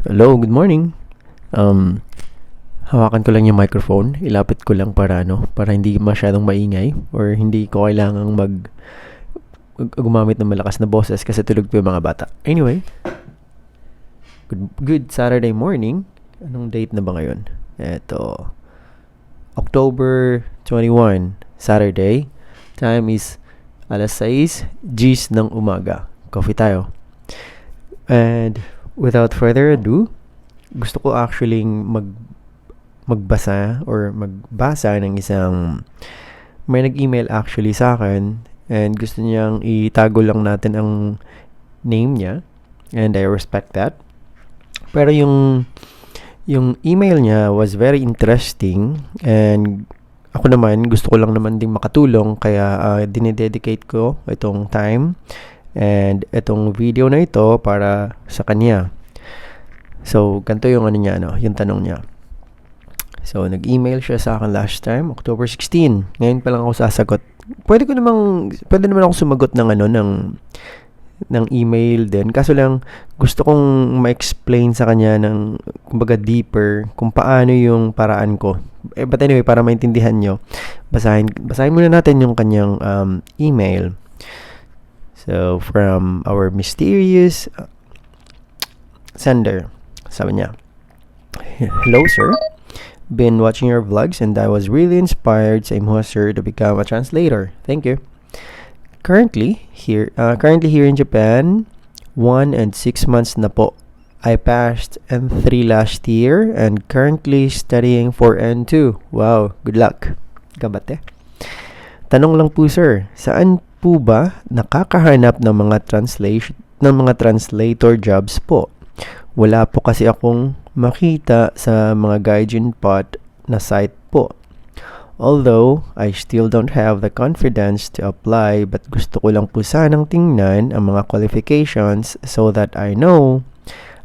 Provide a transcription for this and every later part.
Hello, good morning. Um, hawakan ko lang yung microphone. Ilapit ko lang para ano, para hindi masyadong maingay or hindi ko kailangang mag gu- gumamit ng malakas na boses kasi tulog pa yung mga bata. Anyway, good, good Saturday morning. Anong date na ba ngayon? Eto, October 21, Saturday. Time is alas 6, G's ng umaga. Coffee tayo. And without further ado, gusto ko actually mag magbasa or magbasa ng isang may nag-email actually sa akin and gusto niyang itago lang natin ang name niya and I respect that. Pero yung yung email niya was very interesting and ako naman gusto ko lang naman ding makatulong kaya uh, dinededicate ko itong time and itong video na ito para sa kanya. So, ganito yung ano niya, no, yung tanong niya. So, nag-email siya sa akin last time, October 16. Ngayon pa lang ako sasagot. Pwede ko namang, pwede naman ako sumagot ng ano, ng, ng email din. Kaso lang, gusto kong ma-explain sa kanya ng, kumbaga, deeper, kung paano yung paraan ko. Eh, but anyway, para maintindihan nyo, basahin, basahin muna natin yung kanyang um, email. So, from our mysterious sender, sabi niya, Hello, sir. Been watching your vlogs and I was really inspired sa imo, sir, to become a translator. Thank you. Currently, here, uh, currently here in Japan, one and six months na po. I passed N3 last year and currently studying for N2. Wow, good luck. Kabate. Tanong lang po sir, saan po ba nakakahanap ng mga translation ng mga translator jobs po? Wala po kasi akong makita sa mga Gaijin Pot na site po. Although, I still don't have the confidence to apply but gusto ko lang po sanang tingnan ang mga qualifications so that I know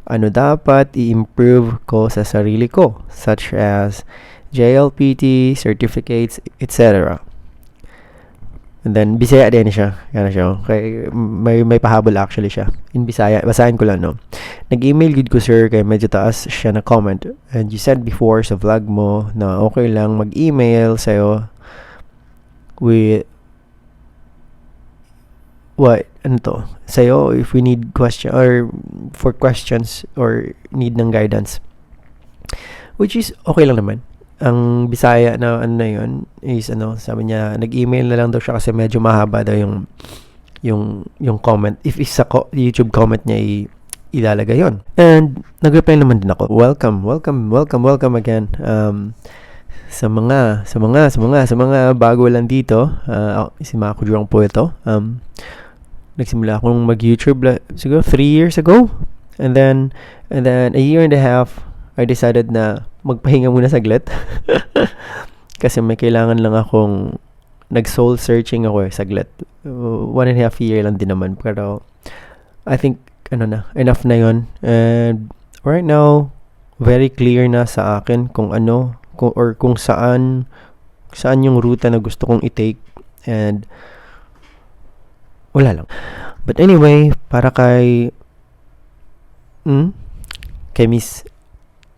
ano dapat i-improve ko sa sarili ko such as JLPT, certificates, etc. And then, Bisaya din siya. Yan siya. Kay, may, may pahabol actually siya. In Bisaya. Basahin ko lang, no? Nag-email good ko, sir, kay medyo taas siya na comment. And you said before sa vlog mo na okay lang mag-email sa'yo with what ano to sa'yo if we need question or for questions or need ng guidance which is okay lang naman ang Bisaya na ano na yun is ano sabi niya nag-email na lang daw siya kasi medyo mahaba daw yung yung yung comment. If isa ko YouTube comment niya i ilalagay yon and nag-reply naman din ako welcome welcome welcome welcome again. Um sa mga sa mga sa mga sa mga bago lang dito uh, si Mako Jurong po ito. Um nagsimula akong mag-YouTube la- siguro 3 years ago. And then and then a year and a half I decided na magpahinga muna saglit. Kasi may kailangan lang akong nag-soul searching ako eh, saglit. Uh, one and a half year lang din naman. Pero I think, ano na, enough na yon And right now, very clear na sa akin kung ano, kung, or kung saan, saan yung ruta na gusto kong i-take. And wala lang. But anyway, para kay, hmm, kay Miss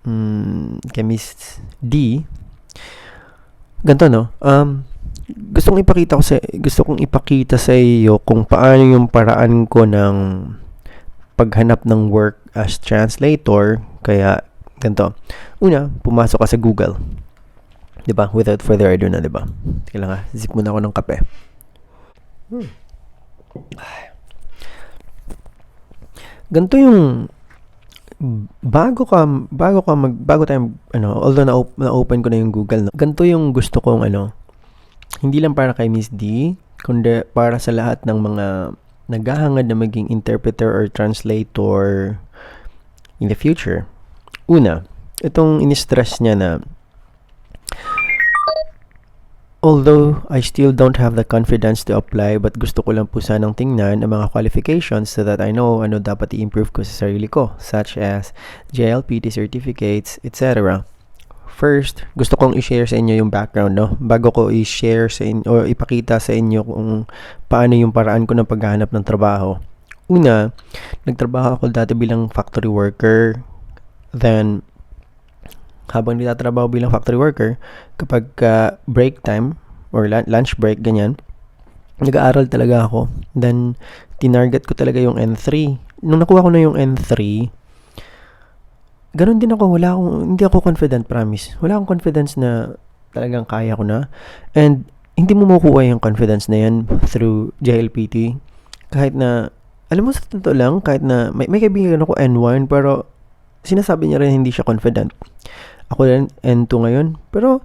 mm, kay Miss D, ganito no, um, gusto kong ipakita ko sa gusto kong ipakita sa iyo kung paano yung paraan ko ng paghanap ng work as translator. Kaya ganito. Una pumasok ka sa Google. 'di ba? Without further ado na 'di ba? Kailangan zip muna ako ng kape. Hmm. ganito yung bago ka bago ka mag bago tayo ano although na, na open ko na yung Google no, ganito yung gusto kong ano hindi lang para kay Miss D kundi para sa lahat ng mga naghahangad na maging interpreter or translator in the future. Una itong in-stress niya na Although I still don't have the confidence to apply but gusto ko lang po sanang tingnan ang mga qualifications so that I know ano dapat i-improve ko sa sarili ko such as JLPT certificates, etc. First, gusto kong i-share sa inyo yung background no bago ko i-share sa inyo o ipakita sa inyo kung paano yung paraan ko ng paghahanap ng trabaho. Una, nagtrabaho ako dati bilang factory worker Then, habang nitatrabaho bilang factory worker, kapag uh, break time or lunch break, ganyan, nag-aaral talaga ako. Then, tinarget ko talaga yung N3. Nung nakuha ko na yung N3, ganun din ako. Wala akong, hindi ako confident, promise. Wala akong confidence na talagang kaya ko na. And, hindi mo makukuha yung confidence na yan through JLPT. Kahit na, alam mo sa totoo lang, kahit na, may, may kaibigan ako N1, pero sinasabi niya rin hindi siya confident. Ako rin N2 ngayon, pero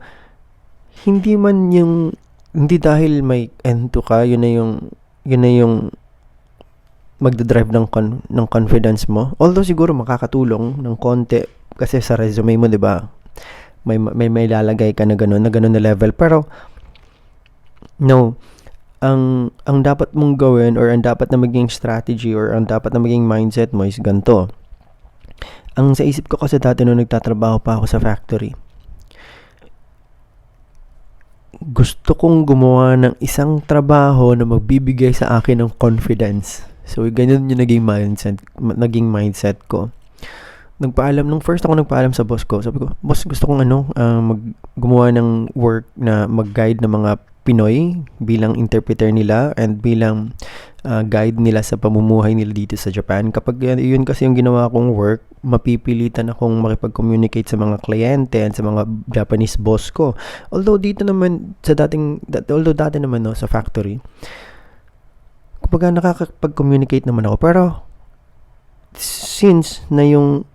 hindi man yung hindi dahil may N2 ka, yun na yung yun na yung magdadrive ng con, ng confidence mo. Although siguro makakatulong ng konti kasi sa resume mo, 'di ba? May may may lalagay ka na ganun, na ganun na level, pero no, ang ang dapat mong gawin or ang dapat na maging strategy or ang dapat na maging mindset mo is ganito. Ang sa isip ko kasi dati nung nagtatrabaho pa ako sa factory, gusto kong gumawa ng isang trabaho na magbibigay sa akin ng confidence. So, ganyan yung naging mindset, naging mindset ko. Nagpaalam, nung first ako nagpaalam sa boss ko, sabi ko, boss, gusto kong ano, uh, mag, gumawa ng work na mag-guide ng mga Pinoy bilang interpreter nila and bilang uh, guide nila sa pamumuhay nila dito sa Japan. Kapag yun kasi yung ginawa kong work, mapipilitan akong makipag-communicate sa mga kliyente and sa mga Japanese boss ko. Although dito naman sa dating although dati naman no sa factory, kumbaga nakakapag-communicate naman ako pero since na yung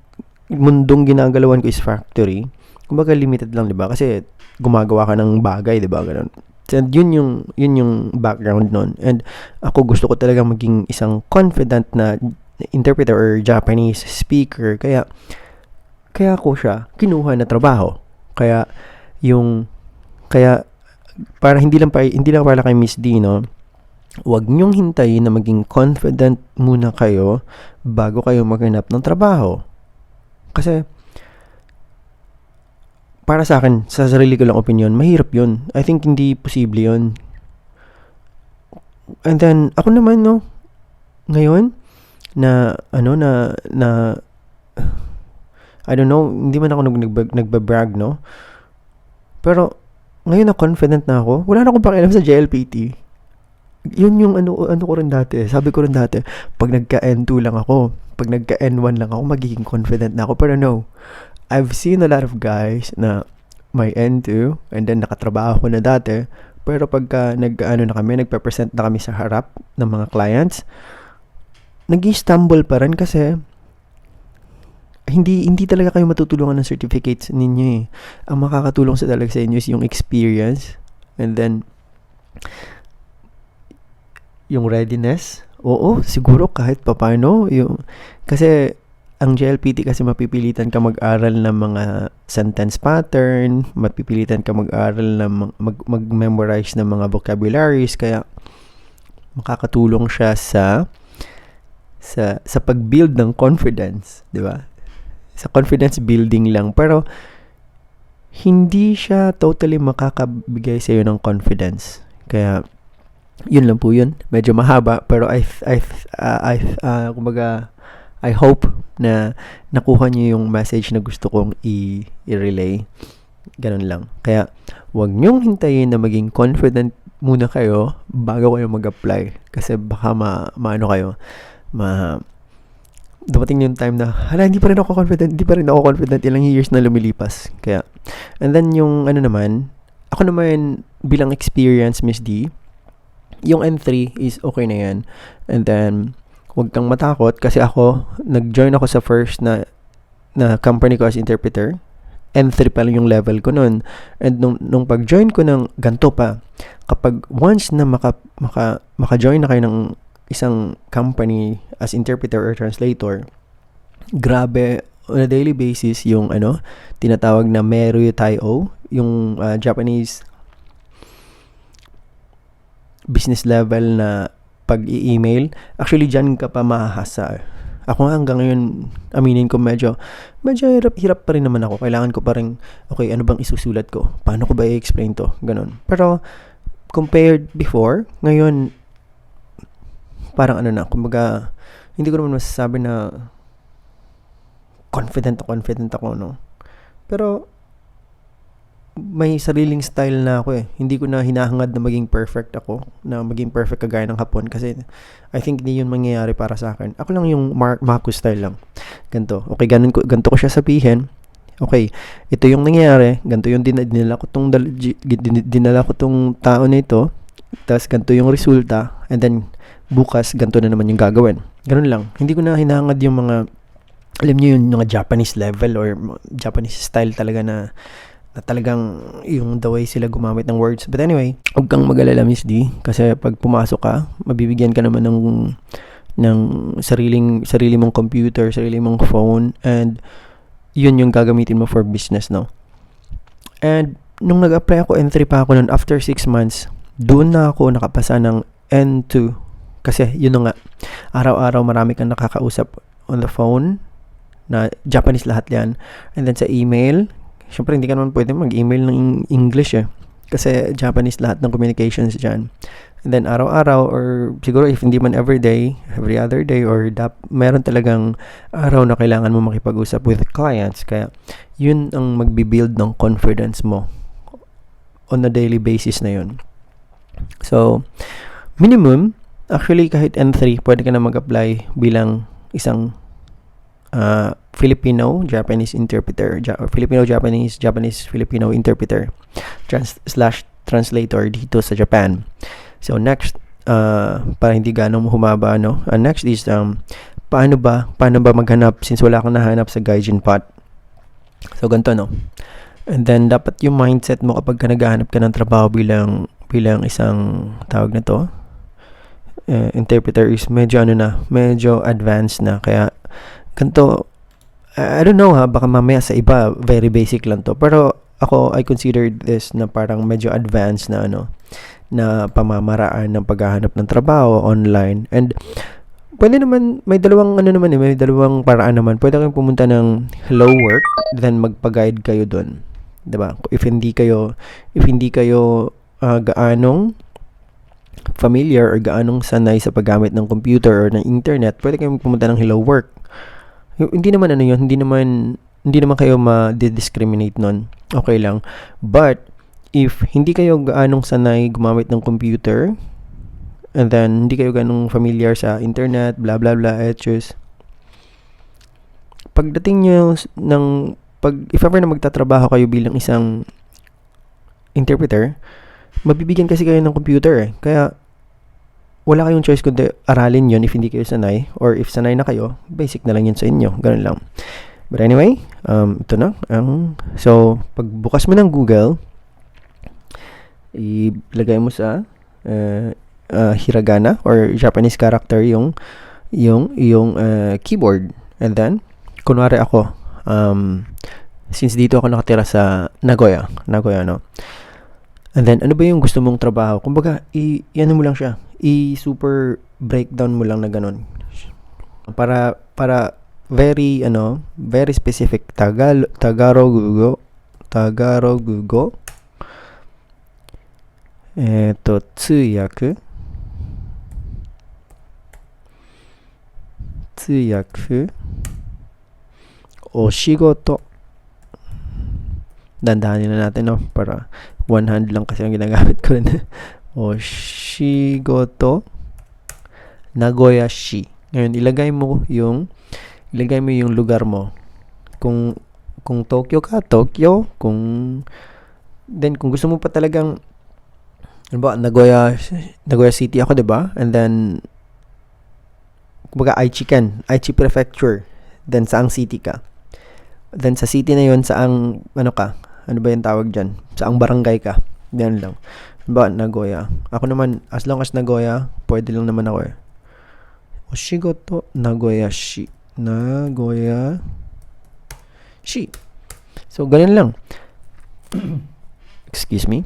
mundong ginagalawan ko is factory, kumbaga limited lang, 'di ba? Kasi gumagawa ka ng bagay, 'di ba? Ganun. And yun yung, yun yung background nun. And ako gusto ko talaga maging isang confident na interpreter or Japanese speaker. Kaya, kaya ako siya kinuha na trabaho. Kaya, yung, kaya, para hindi lang, pa, hindi lang para kay Miss D, no? Huwag niyong hintayin na maging confident muna kayo bago kayo maghanap ng trabaho. Kasi, para sa akin, sa sarili ko lang opinion, mahirap yun. I think hindi posible yun. And then, ako naman, no, ngayon, na, ano, na, na, I don't know, hindi man ako nag, nagbabrag, no? Pero, ngayon na confident na ako, wala na akong pakialam sa JLPT. Yun yung ano, ano ko rin dati. Sabi ko rin dati, pag nagka-N2 lang ako, pag nagka-N1 lang ako, magiging confident na ako. Pero no, I've seen a lot of guys na may N2 and then nakatrabaho ko na dati pero pagka nag ano na kami, nagpe-present na kami sa harap ng mga clients, nag-stumble pa rin kasi hindi hindi talaga kayo matutulungan ng certificates ninyo eh. Ang makakatulong sa talaga sa inyo is yung experience and then yung readiness. Oo, siguro kahit papaano yung kasi ang JLPT kasi mapipilitan ka mag-aral ng mga sentence pattern, mapipilitan ka mag-aral ng mag, mag-memorize ng mga vocabularies kaya makakatulong siya sa sa sa pag-build ng confidence, 'di ba? Sa confidence building lang pero hindi siya totally makakabigay sa iyo ng confidence. Kaya yun lang po yun. Medyo mahaba pero I I uh, I uh, kumbaga I hope na nakuha niyo yung message na gusto kong i- i-relay. Ganun lang. Kaya, huwag niyong hintayin na maging confident muna kayo bago kayo mag-apply. Kasi baka ma, maano kayo, ma, dumating yung time na, hala, hindi pa rin ako confident, hindi pa rin ako confident, ilang years na lumilipas. Kaya, and then yung ano naman, ako naman bilang experience, Miss D, yung N3 is okay na yan. And then, huwag kang matakot kasi ako, nag-join ako sa first na na company ko as interpreter. N3 pa lang yung level ko noon. And nung, nung pag-join ko ng ganto pa, kapag once na maka, maka, maka-join na kayo ng isang company as interpreter or translator, grabe, on a daily basis, yung ano, tinatawag na Meru Taio, yung uh, Japanese business level na pag-i-email, actually dyan ka pa mahahasa. Ako nga hanggang ngayon, aminin ko medyo, medyo hirap, hirap pa rin naman ako. Kailangan ko pa rin, okay, ano bang isusulat ko? Paano ko ba i-explain to? Ganon. Pero, compared before, ngayon, parang ano na, kumbaga, hindi ko naman masasabi na confident na confident ako, no? Pero, may sariling style na ako eh. Hindi ko na hinahangad na maging perfect ako, na maging perfect kagaya ng hapon kasi I think hindi yun mangyayari para sa akin. Ako lang yung Mar- Marcos style lang. Ganto. Okay, ganun ko, ganto ko siya sabihin. Okay, ito yung nangyayari. Ganto yung din- dinala ko tong dinala ko tong tao na ito. Tapos ganto yung resulta. And then bukas ganto na naman yung gagawin. Ganun lang. Hindi ko na hinahangad yung mga alam niyo yung mga Japanese level or Japanese style talaga na na talagang yung the way sila gumamit ng words. But anyway, huwag kang mag-alala Miss D kasi pag pumasok ka, mabibigyan ka naman ng ng sariling sarili mong computer, sarili mong phone and yun yung gagamitin mo for business, no? And nung nag-apply ako N3 pa ako noon after 6 months, doon na ako nakapasa ng N2 kasi yun na nga araw-araw marami kang nakakausap on the phone na Japanese lahat yan and then sa email syempre hindi ka naman pwede mag-email ng English eh. Kasi Japanese lahat ng communications dyan. And then araw-araw or siguro if hindi man every day, every other day or dap, meron talagang araw na kailangan mo makipag-usap with clients. Kaya yun ang magbi-build ng confidence mo on a daily basis na yun. So, minimum, actually kahit N3, pwede ka na mag-apply bilang isang uh, Filipino Japanese interpreter ja- Filipino Japanese Japanese Filipino interpreter trans- slash translator dito sa Japan. So next uh, para hindi ganong humaba no? Uh, next is um paano ba paano ba maghanap since wala akong nahanap sa Gaijin Pot? So ganito no? And then dapat yung mindset mo kapag ka naghahanap ka ng trabaho bilang bilang isang tawag na to uh, interpreter is medyo ano na medyo advanced na. Kaya ganito I don't know ha, baka mamaya sa iba very basic lang to. Pero ako I consider this na parang medyo advanced na ano na pamamaraan ng paghahanap ng trabaho online and pwede naman may dalawang ano naman eh, may dalawang paraan naman. Pwede kayong pumunta ng Hello Work then magpa-guide kayo doon. 'Di ba? If hindi kayo if hindi kayo uh, gaanong familiar or gaanong sanay sa paggamit ng computer or ng internet, pwede kayong pumunta ng Hello Work hindi naman ano yun, hindi naman hindi naman kayo ma-discriminate nun. Okay lang. But if hindi kayo gaanong sanay gumamit ng computer and then hindi kayo ganong familiar sa internet, blah blah blah, etchus. Pagdating nyo ng pag if ever na magtatrabaho kayo bilang isang interpreter, mabibigyan kasi kayo ng computer eh. Kaya wala kayong choice kundi aralin yon if hindi kayo sanay or if sanay na kayo, basic na lang yun sa inyo. Ganun lang. But anyway, um, ito na. Ang, so, pagbukas mo ng Google, ilagay mo sa uh, uh, hiragana or Japanese character yung yung yung uh, keyboard. And then, kunwari ako, um, since dito ako nakatira sa Nagoya, Nagoya, no? And then, ano ba yung gusto mong trabaho? Kumbaga, i, ano mo lang siya, i-super breakdown mo lang na ganun. Para, para very, ano, very specific. Tagal, Tagarogugo, Tagarogugo, eto, tsuyaku, tsuyaku, oshigoto. Dandahanin na natin, no? Para one hand lang kasi ang ginagamit ko rin. Oshigoto Nagoya-shi. Ngayon, ilagay mo yung ilagay mo yung lugar mo. Kung kung Tokyo ka, Tokyo. Kung then kung gusto mo pa talagang ano ba, Nagoya Nagoya City ako, 'di ba? And then kumbaga Aichi Ken, Aichi Prefecture. Then saang city ka? Then sa city na 'yon, saang ano ka? Ano ba yung tawag diyan? Saang barangay ka? Yan lang. Ba, Nagoya. Ako naman, as long as Nagoya, pwede lang naman ako eh. Oshigoto, Nagoya shi. Nagoya shi. So, ganun lang. Excuse me.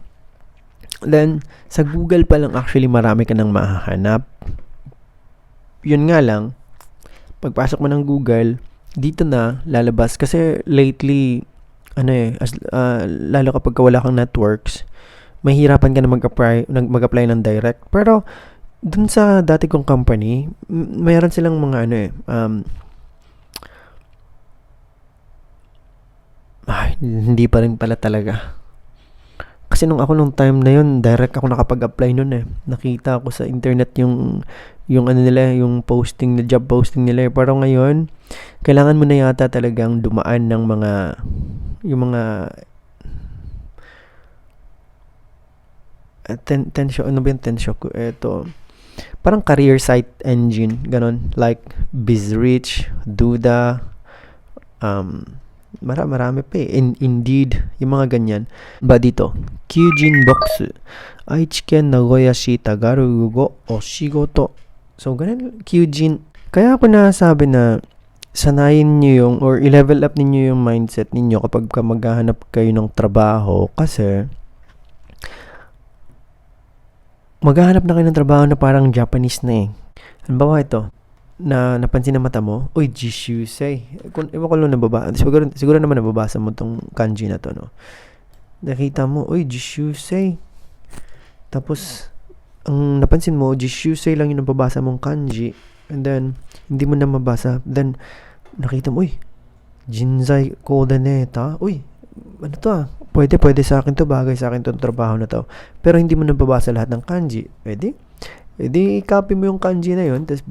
Then, sa Google pa lang actually marami ka nang mahahanap. Yun nga lang, pagpasok mo ng Google, dito na lalabas. Kasi lately, ano eh, as, uh, lalo kapag wala kang networks, mahirapan ka na mag-apply, mag-apply ng direct. Pero, dun sa dati kong company, mayroon silang mga ano eh, um, hindi pa rin pala talaga. Kasi nung ako nung time na yun, direct ako nakapag-apply nun eh. Nakita ko sa internet yung yung ano nila, yung posting, na job posting nila. eh. Pero ngayon, kailangan mo na yata talagang dumaan ng mga yung mga ten, tensyo, ano ba yung tensyo ko? Ito, parang career site engine, ganon. Like, BizRich, Duda, um, mara, marami pa eh. In, Indeed, yung mga ganyan. Ba dito, Kyujin Box, Aichiken Nagoya-shi Tagarugo Oshigoto. So, ganun, Kyujin. Kaya ako nasabi na sanayin nyo yung or i-level up ninyo yung mindset ninyo kapag ka maghahanap kayo ng trabaho kasi maghahanap na kayo ng trabaho na parang Japanese na eh. Halimbawa ito, na napansin na mata mo, uy, Jishusei. Kung, ewan ko lang nababa, siguro, siguro naman nababasa mo tong kanji na to, no? Nakita mo, uy, Jishusei. Tapos, ang napansin mo, Jishusei lang yung nababasa mong kanji. And then, hindi mo na mabasa. Then, nakita mo, uy, Jinzai Kodaneta. Uy, ano to ah? Pwede, pwede sa akin to. Bagay sa akin to trabaho na to. Pero hindi mo nababasa lahat ng kanji. Pwede? Pwede, copy mo yung kanji na yun. Tapos,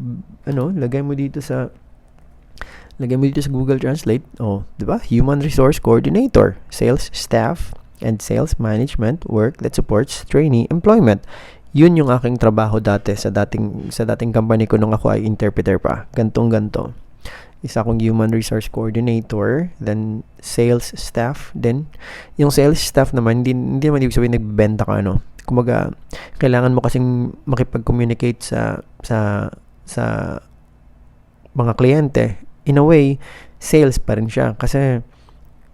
ano, lagay mo dito sa lagay mo dito sa Google Translate. Oh, 'di ba? Human Resource Coordinator, Sales Staff and Sales Management Work that supports trainee employment. Yun yung aking trabaho dati sa dating sa dating company ko nung ako ay interpreter pa. Gantong ganto. Isa akong human resource coordinator, then sales staff, then yung sales staff naman hindi, hindi naman ibig sabihin nagbebenta ka ano. Kumaga, kailangan mo kasing makipag-communicate sa sa sa mga kliyente. In a way, sales pa rin siya kasi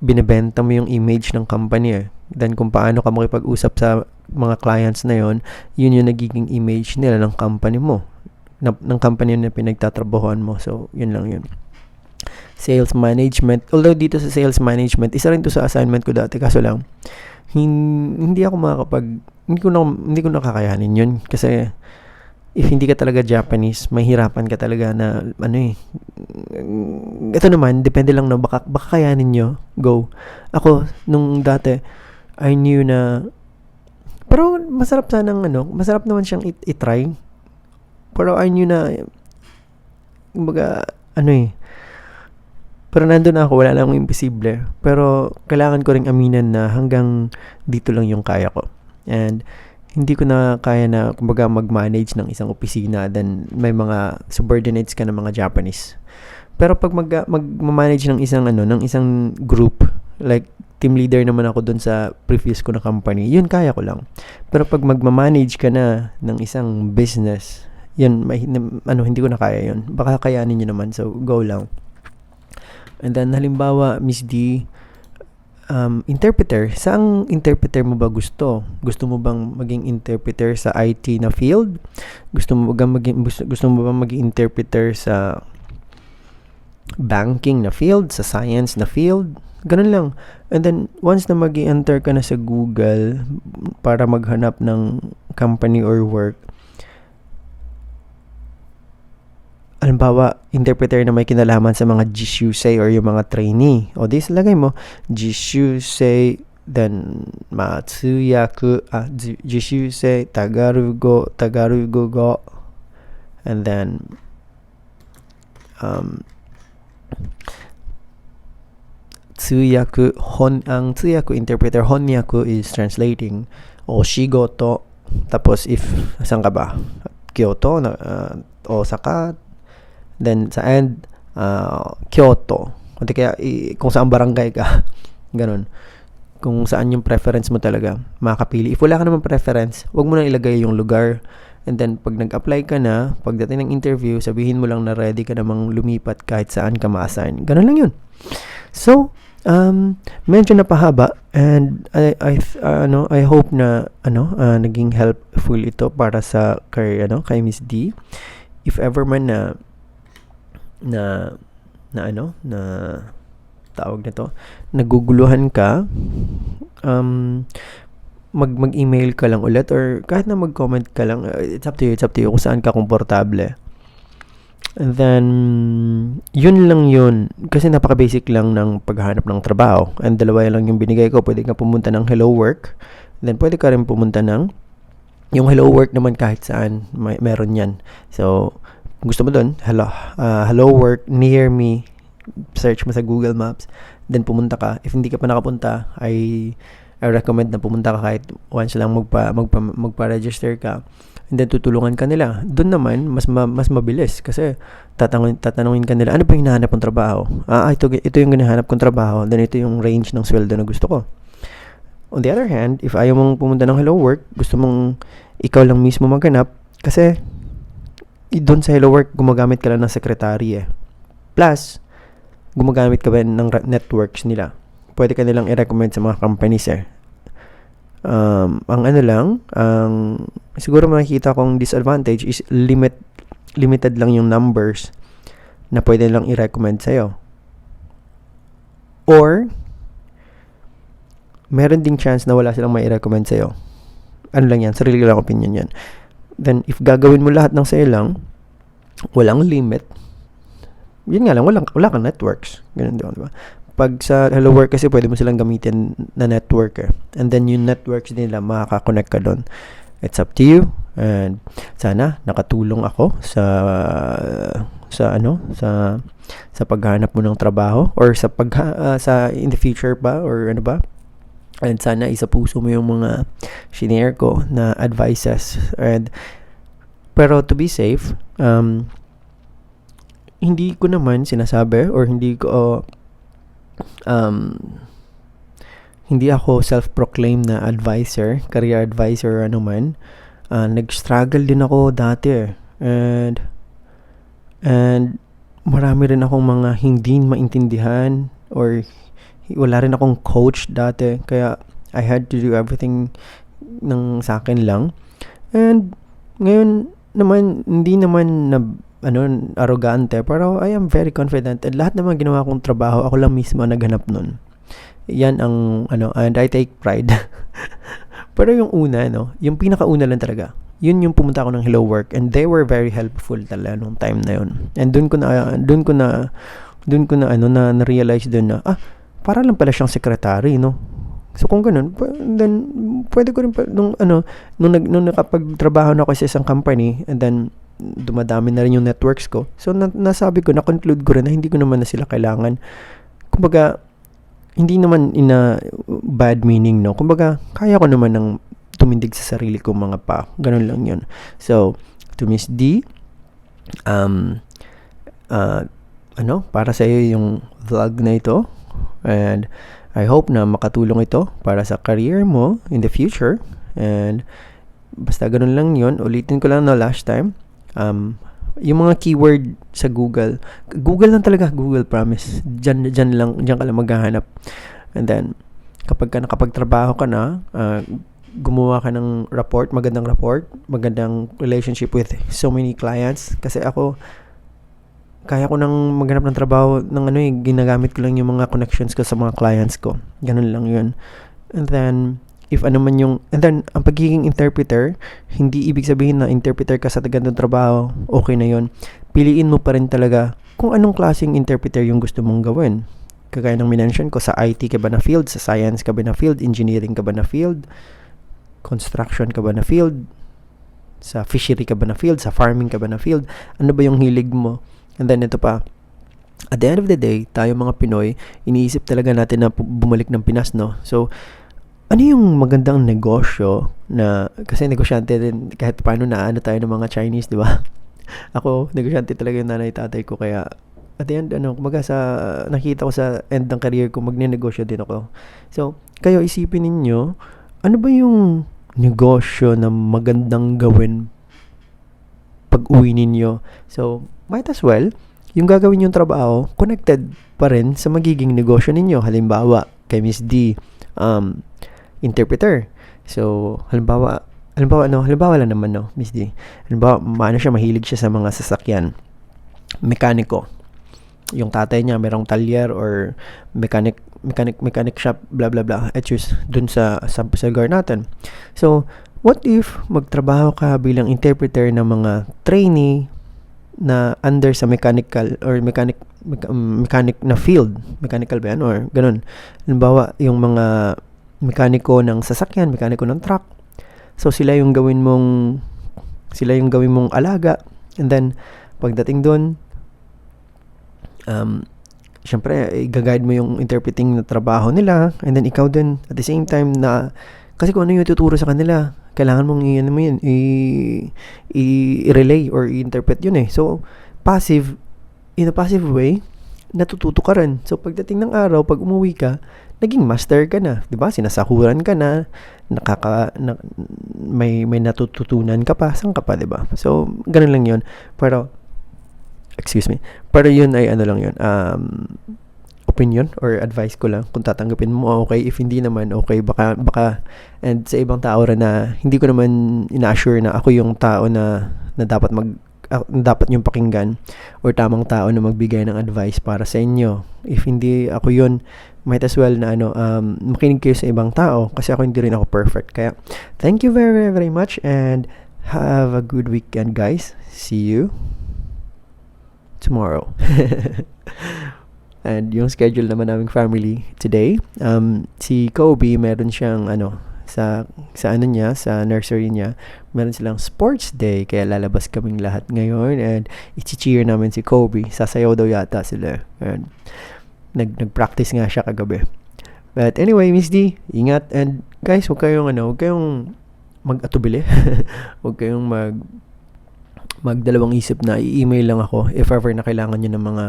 binebenta mo yung image ng company eh. Then kung paano ka makipag-usap sa mga clients na yon, yun yung nagiging image nila ng company mo. Na, ng company na pinagtatrabahoan mo. So, yun lang yun. Sales management. Although dito sa sales management, isa rin to sa assignment ko dati. Kaso lang, hin- hindi ako makakapag, hindi ko na, hindi ko nakakayanin yun. Kasi, if hindi ka talaga Japanese, mahirapan ka talaga na, ano eh, ito naman, depende lang na baka, baka kayanin nyo, go. Ako, nung dati, I knew na, pero masarap sanang ano, masarap naman siyang it- itry. Pero I knew na, kumbaga, ano eh, pero nandun na ako, wala akong imposible. Pero kailangan ko ring aminan na hanggang dito lang yung kaya ko. And hindi ko na kaya na kumbaga mag-manage ng isang opisina then may mga subordinates ka ng mga Japanese. Pero pag mag mag-manage ng isang ano, ng isang group, like team leader naman ako doon sa previous ko na company, yun kaya ko lang. Pero pag magma-manage ka na ng isang business, yun, may, ano, hindi ko na kaya yun. Baka kayanin nyo naman, so go lang. And then, halimbawa, Miss D, um, interpreter, saang interpreter mo ba gusto? Gusto mo bang maging interpreter sa IT na field? Gusto mo bang maging, gusto mo bang maging interpreter sa banking na field, sa science na field? Ganun lang. And then, once na mag enter ka na sa Google para maghanap ng company or work, halimbawa, interpreter na may kinalaman sa mga Jishusei or yung mga trainee. O di lagay mo, Jishusei, then Matsuyaku, ah, Jishusei, Tagarugo, Tagarugo go, and then um, Tsuyaku, hon, ang Tsuyaku interpreter, Honyaku is translating, o Shigoto, tapos if, saan ka ba? Kyoto, na, uh, Osaka, Then, sa end, uh, Kyoto. Kundi kaya, i, kung saan barangay ka. Ganon. Kung saan yung preference mo talaga, makakapili. If wala ka naman preference, wag mo na ilagay yung lugar. And then, pag nag-apply ka na, pagdating ng interview, sabihin mo lang na ready ka namang lumipat kahit saan ka ma-assign. Ganon lang yun. So, um, medyo napahaba and I, I uh, ano, I hope na ano, uh, naging helpful ito para sa kay ano, kay Miss D. If ever man na na na ano na tawag nito naguguluhan ka um mag mag-email ka lang ulit or kahit na mag-comment ka lang uh, it's up to you it's up to you kung saan ka komportable And then, yun lang yun. Kasi napaka-basic lang ng paghahanap ng trabaho. And dalawa lang yung binigay ko. Pwede ka pumunta ng Hello Work. Then, pwede ka rin pumunta ng yung Hello Work naman kahit saan. May, meron yan. So, gusto mo doon, hello, uh, hello Work near me. Search mo sa Google Maps. Then, pumunta ka. If hindi ka pa nakapunta, I, I recommend na pumunta ka kahit once lang magpa, magpa, magpa-register ka and then tutulungan ka nila. Doon naman, mas ma, mas mabilis kasi tatanungin, tatanungin ka nila, ano ba yung hinahanap kong trabaho? Ah, ito, ito yung hinahanap kong trabaho, then ito yung range ng sweldo na gusto ko. On the other hand, if ayaw mong pumunta ng Hello Work, gusto mong ikaw lang mismo maghanap, kasi doon sa Hello Work, gumagamit ka lang ng secretary eh. Plus, gumagamit ka ba ng networks nila. Pwede ka nilang i-recommend sa mga companies eh um, ang ano lang, ang siguro makikita kong disadvantage is limit limited lang yung numbers na pwede lang i-recommend sa'yo. Or, meron ding chance na wala silang may i-recommend sa'yo. Ano lang yan, sarili lang opinion yan. Then, if gagawin mo lahat ng sa'yo lang, walang limit, yun nga lang, walang, wala kang networks. Ganun di ba? pag sa Hello Work kasi pwede mo silang gamitin na network eh. And then yung networks nila makaka-connect ka doon. It's up to you. And sana nakatulong ako sa sa ano sa sa paghanap mo ng trabaho or sa pag uh, sa in the future pa or ano ba and sana isa puso mo yung mga shinare ko na advices and pero to be safe um hindi ko naman sinasabi or hindi ko um, hindi ako self-proclaimed na advisor, career advisor or ano man. Uh, nag-struggle din ako dati. And, and marami rin akong mga hindi maintindihan or wala rin akong coach dati. Kaya I had to do everything ng sa akin lang. And ngayon naman, hindi naman na ano, arrogante, pero I am very confident. At lahat mga ginawa kong trabaho, ako lang mismo naghanap nun. Yan ang, ano, and I take pride. pero yung una, no, yung pinakauna lang talaga, yun yung pumunta ako ng Hello Work and they were very helpful talaga nung time na yun. And dun ko na, dun ko na, dun ko na, ano, na, na-realize dun na, ah, para lang pala siyang secretary, no? So kung ganun, then pwede ko rin pa, nung ano, nung, nung, nung nakapagtrabaho na ako sa isang company and then dumadami na rin yung networks ko. So, na, nasabi ko, na-conclude ko rin na hindi ko naman na sila kailangan. Kumbaga, hindi naman in a bad meaning, no? Kumbaga, kaya ko naman ng tumindig sa sarili ko mga pa. Ganun lang yun. So, to Miss D, um, uh, ano, para sa iyo yung vlog na ito. And, I hope na makatulong ito para sa career mo in the future. And, basta ganun lang yun. Ulitin ko lang na last time um, yung mga keyword sa Google, Google lang talaga, Google promise. Diyan, diyan lang, diyan ka lang maghahanap. And then, kapag ka nakapagtrabaho ka na, uh, gumawa ka ng report, magandang report, magandang relationship with so many clients. Kasi ako, kaya ko nang maghanap ng trabaho ng ano eh, ginagamit ko lang yung mga connections ko sa mga clients ko. Ganun lang yun. And then, if ano man yung and then ang pagiging interpreter hindi ibig sabihin na interpreter ka sa ganitong trabaho okay na yon piliin mo pa rin talaga kung anong klaseng interpreter yung gusto mong gawin kagaya ng minention ko sa IT ka ba na field sa science ka ba na field engineering ka ba na field construction ka ba na field sa fishery ka ba na field sa farming ka ba na field ano ba yung hilig mo and then ito pa at the end of the day tayo mga Pinoy iniisip talaga natin na bumalik ng Pinas no so ano yung magandang negosyo na kasi negosyante din kahit paano na ano tayo ng mga Chinese, di ba? Ako, negosyante talaga yung nanay tatay ko kaya at the end, ano, kumaga sa, nakita ko sa end ng career ko, magne-negosyo din ako. So, kayo isipin ninyo, ano ba yung negosyo na magandang gawin pag uwi ninyo? So, might as well, yung gagawin yung trabaho, connected pa rin sa magiging negosyo ninyo. Halimbawa, kay Miss D, um, interpreter. So, halimbawa, halimbawa, no, halimbawa lang naman, no, Miss D. Halimbawa, maano siya, mahilig siya sa mga sasakyan. Mekaniko. Yung tatay niya, merong talyer or mechanic, mechanic, mechanic shop, blah, blah, blah. Etus, dun sa, sa, sa lugar natin. So, what if magtrabaho ka bilang interpreter ng mga trainee na under sa mechanical or mechanic mecha- um, mechanic na field, mechanical ba yan or ganun. Halimbawa, yung mga mekaniko ng sasakyan, mekaniko ng truck. So sila yung gawin mong sila yung gawin mong alaga and then pagdating doon um syempre i-guide mo yung interpreting na trabaho nila and then ikaw din at the same time na kasi kung ano yung tuturo sa kanila kailangan mong i ano mo yun i, i-relay or i-interpret yun eh. So passive in a passive way natututo ka rin. So pagdating ng araw pag umuwi ka naging master ka na 'di ba? Sinasahuran ka na nakaka na, may may natututunan ka pa saan ka pa 'di ba? So ganun lang yun. Pero excuse me. Pero yun ay ano lang yun um opinion or advice ko lang kung tatanggapin mo. Okay if hindi naman okay. Baka baka and sa ibang tao rin na hindi ko naman ina-assure na ako yung tao na na dapat mag ah, dapat yung pakinggan or tamang tao na magbigay ng advice para sa inyo. If hindi ako yun might as well na ano um, makinig kayo sa ibang tao kasi ako hindi rin ako perfect. Kaya thank you very very, very much and have a good weekend guys. See you tomorrow And yung schedule naman naming family today, um, si Kobe, meron siyang ano, sa sa ano niya, sa nursery niya, meron silang sports day kaya lalabas kaming lahat ngayon and i-cheer namin si Kobe. Sasayaw daw yata sila. And nag nag-practice nga siya kagabi. But anyway, Miss D, ingat and guys, huwag kayong ano, huwag kayong mag-atubili. huwag kayong mag magdalawang isip na i-email lang ako if ever na kailangan nyo ng mga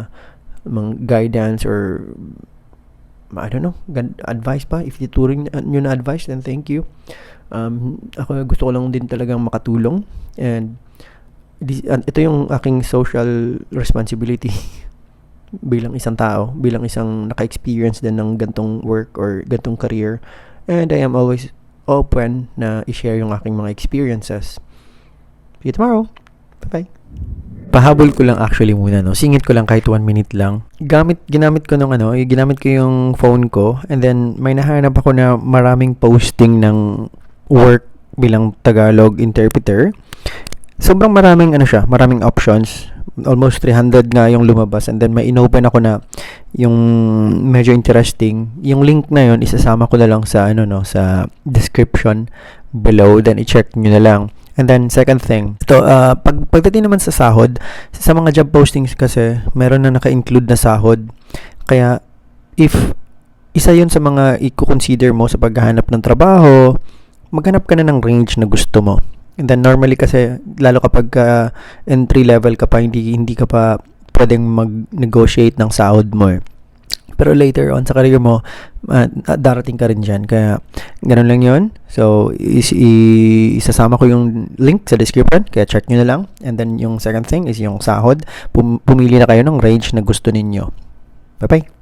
mga guidance or I don't know, advice pa. If tuturing nyo na advice, then thank you. Um, ako gusto ko lang din talagang makatulong and this, uh, ito yung aking social responsibility bilang isang tao, bilang isang naka-experience din ng gantong work or gantong career. And I am always open na i-share yung aking mga experiences. See you tomorrow. Bye-bye. Pahabol ko lang actually muna, no? Singit ko lang kahit one minute lang. Gamit, ginamit ko nung ano, y- ginamit ko yung phone ko and then may nahanap ako na maraming posting ng work bilang Tagalog interpreter. Sobrang maraming ano siya, maraming options. Almost 300 nga yung lumabas and then may inopen ako na yung medyo interesting. Yung link na yun, isasama ko na lang sa ano no, sa description below then i-check nyo na lang. And then, second thing, ito, uh, pag, pagdating naman sa sahod, sa mga job postings kasi, meron na naka-include na sahod. Kaya, if isa yun sa mga i-consider mo sa paghahanap ng trabaho, maghanap ka na ng range na gusto mo. And then, normally kasi, lalo kapag uh, entry level ka pa, hindi, hindi ka pa pwedeng mag-negotiate ng sahod mo eh. Pero later on sa career mo, uh, darating ka rin dyan. Kaya, ganun lang yon So, is, isasama ko yung link sa description. Kaya check nyo na lang. And then, yung second thing is yung sahod. Pum- pumili na kayo ng range na gusto ninyo. Bye-bye.